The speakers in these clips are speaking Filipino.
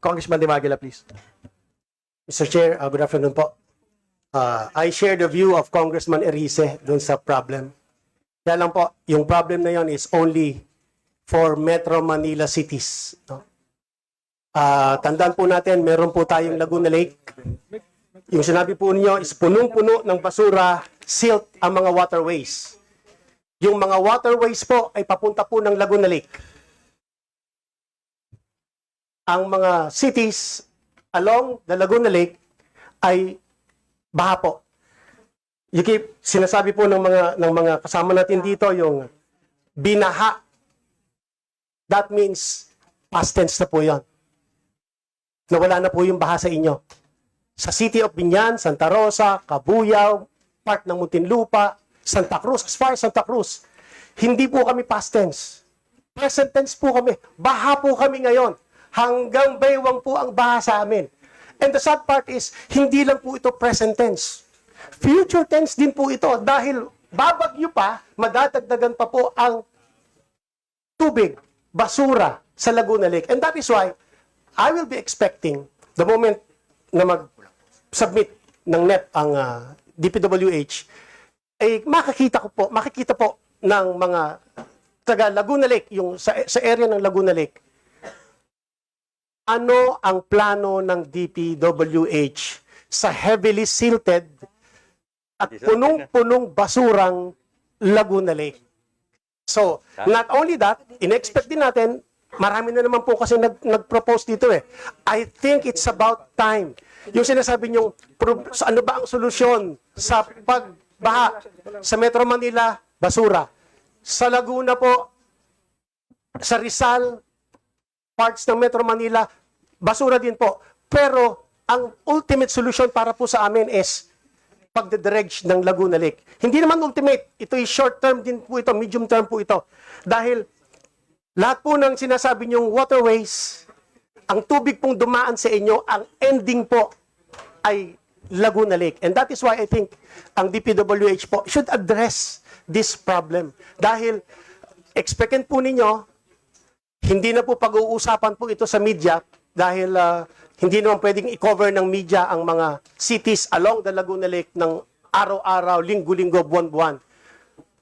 Congressman Dimagila, please. Mr. Chair, uh, good afternoon po. Uh, I share the view of Congressman Erice dun sa problem. Kaya lang po, yung problem na yon is only for Metro Manila cities. No? Ah, tandaan po natin, meron po tayong Laguna Lake. Yung sinabi po ninyo is punong-puno ng basura, silt ang mga waterways. Yung mga waterways po ay papunta po ng Laguna Lake. Ang mga cities along the Laguna Lake ay baha po. You keep, sinasabi po ng mga ng mga kasama natin dito yung binaha. That means past tense na po 'yon. Nawala na po yung baha sa inyo. Sa City of Binyan, Santa Rosa, Cabuyao, part ng Muntinlupa, Santa Cruz, as far as Santa Cruz, hindi po kami past tense. Present tense po kami. Baha po kami ngayon. Hanggang baywang po ang baha sa amin. And the sad part is, hindi lang po ito present tense. Future tense din po ito dahil babagyo pa, madadagdagan pa po ang tubig, basura sa Laguna Lake. And that is why I will be expecting the moment na mag-submit ng NEP ang ah, DPWH, eh makikita ko po, makikita po ng mga taga Laguna Lake, yung sa, sa area ng Laguna Lake, ano ang plano ng DPWH sa heavily silted at punong-punong basurang Laguna Lake. So, not only that, in-expect din natin, marami na naman po kasi nag, nag-propose dito eh. I think it's about time. Yung sinasabi nyo, ano ba ang solusyon sa pagbaha sa Metro Manila, basura. Sa Laguna po, sa Rizal, parts ng Metro Manila, basura din po. Pero ang ultimate solution para po sa amin is pagdedredge ng Laguna Lake. Hindi naman ultimate. Ito is short term din po ito, medium term po ito. Dahil lahat po ng sinasabi niyong waterways, ang tubig pong dumaan sa inyo, ang ending po ay Laguna Lake. And that is why I think ang DPWH po should address this problem. Dahil expectant po ninyo, hindi na po pag-uusapan po ito sa media dahil ah, hindi naman pwedeng i-cover ng media ang mga cities along the Laguna Lake ng araw-araw, linggo-linggo, buwan-buwan.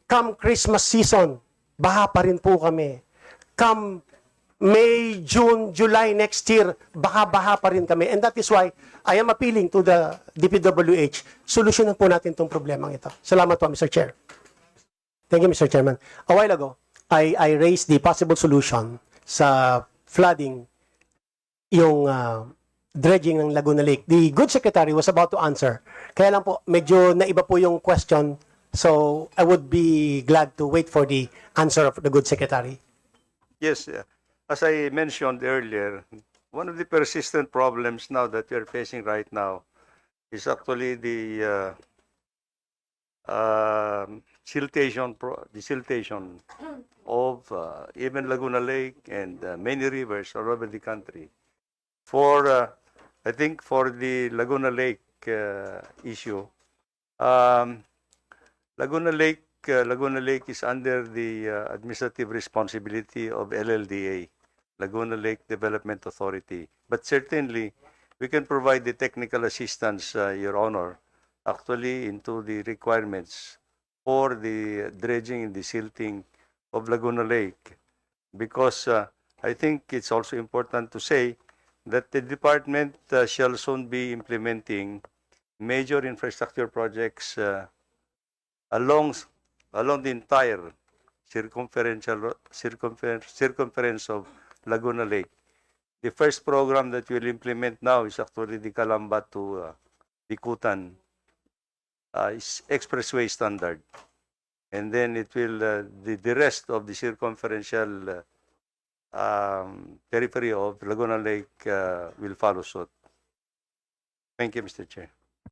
Come Christmas season, baha pa rin po kami. Come May, June, July next year, baha-baha pa rin kami. And that is why I am appealing to the DPWH. Solusyonan po natin itong problemang ito. Salamat po, Mr. Chair. Thank you, Mr. Chairman. A while ago, I, I raised the possible solution sa flooding yung ah, dredging ng Laguna Lake. The good secretary was about to answer. Kaya lang po, medyo naiba po yung question. So, I would be glad to wait for the answer of the good secretary. Yes, uh, as I mentioned earlier, one of the persistent problems now that we are facing right now is actually the uh, um siltation, pro- the siltation of uh, even Laguna Lake and uh, many rivers all over the country. For, uh, I think for the Laguna Lake uh, issue, um, Laguna Lake, uh, Laguna Lake is under the uh, administrative responsibility of LLDA, Laguna Lake Development Authority. But certainly, we can provide the technical assistance, uh, Your Honor, actually into the requirements for the dredging and the silting of Laguna Lake. Because uh, I think it's also important to say that the department uh, shall soon be implementing major infrastructure projects uh, along along the entire circumferential circumference circumference of Laguna Lake. The first program that we'll implement now is actually the Calamba to uh, Bikutan uh, expressway standard, and then it will uh, the the rest of the circumferential uh, um, periphery of Laguna Lake uh, will follow suit. Thank you, Mr. Chair.